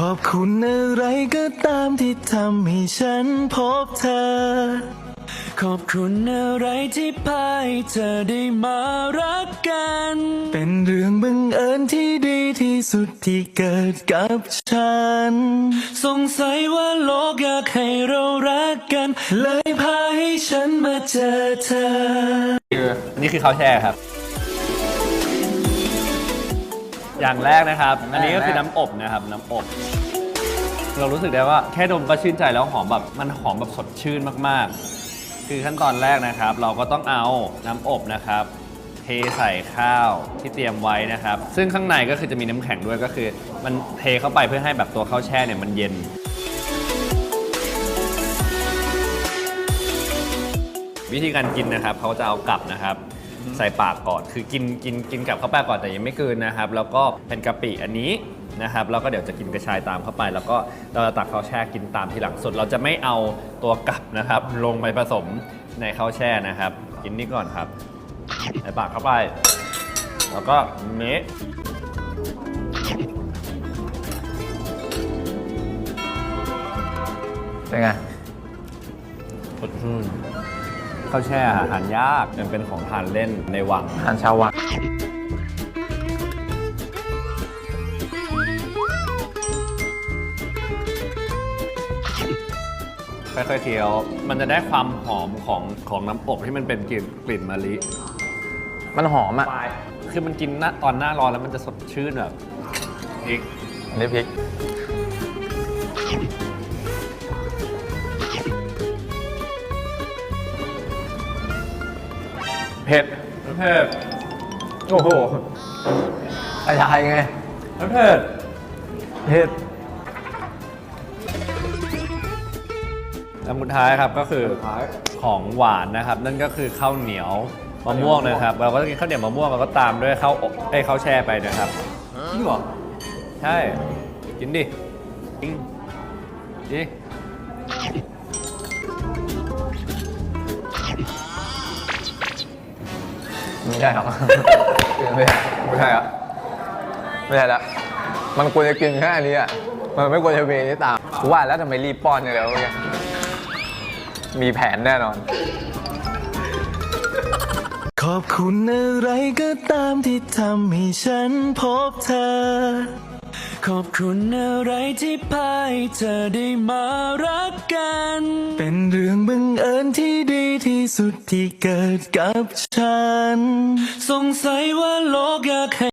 ขอบคุณอะไรก็ตามที่ทำให้ฉันพบเธอ ขอบคุณอะไรที่พาให้เธอได้มารักกัน เป็นเรื่องบังเอิญที่ดีที่สุดที่เกิดกับฉัน สงสัยว่าโลกอยากให้เรารักกัน เลยพาให้ฉันมาเจอเธอนี่คือข้าวแช่ครับ อย่างแรกนะครับ อันนี้ก็คือน้ำอบนะครับ น้ำอบ เรารู้สึกได้ว่าแค่ดมก็ชื่นใจแล้วหอมแบบมันหอมแบบสดชื่นมากๆ คือขั้นตอนแรกนะครับ เราก็ต้องเอาน้ำอบนะครับ เทใส่ข้าวที่เตรียมไว้นะครับ ซึ่งข้างในก็คือจะมีน้ำแข็งด้วยก็คือ มันเทเข้าไปเพื่อให้แบบตัวข้าวแช่เนี่ยมันเย็นวิธีการกินนะครับเขาจะเอากลับนะครับ ใส่ปากก่อน คือกินกินกินกลับเข้าไปก่อนแต่ยังไม่เกินนะครับ แล้วก็เป็นกะปิอันนี้นะครับแล้วก็เดี๋ยวจะกินกระชายตามเข้าไป แล้วก็เราจะตักข้าวแช่กินตามทีหลังสุด เราจะไม่เอาตัวกลับนะครับ ลงไปผสมในข้าวแช่นะครับ กินนี่ก่อนครับใส่ปากเข้าไป แล้วก็เมะเป็นไงสดชื่น ข้าวแช่อาหารยากมันเป็นของทานเล่นในวังอาหารชาววังค่อยๆเคี้ยว มันจะได้ความหอมของของน้ำอบที่มันเป็นกลิ่นกลิ่นมะลิ มันหอมอะ คือมันกินหน้าตอนหน้าร้อนแล้วมันจะสดชื่นแบบอีกอันนี้พริก เผ็ดเผ็ดโอ้โหอะไรไงเผ็ดเผ็ดแล้วสุดท้ายครับก็คือของหวานนะครับ นั่นก็คือข้าวเหนียวมะม่วงนะครับ เราก็จะกินข้าวเหนียวมะม่วงแล้วก็ตามด้วยข้าวอบเอ้ยข้าวแช่ไปนะครับนี่หรอใช่กินดิกินดิ ไม่ใช่หรอกไม่ใช่ไม่ใช่อะไม่ใช่ละมันควรจะกินแค่อันนี้อะมันไม่ควรจะมีอันนี้ตามกูว่าแล้วทำไมรีบป้อนอย่างเดียวเนี่ยมีแผนแน่นอน ขอบคุณอะไรก็ตามที่ทำให้ฉันพบเธอ ขอบคุณอะไรที่พาให้เธอได้มารักกัน เป็นเรื่องบังเอิญที่ดีที่สุดที่เกิดกับฉัน สงสัยว่าโลกอยากให้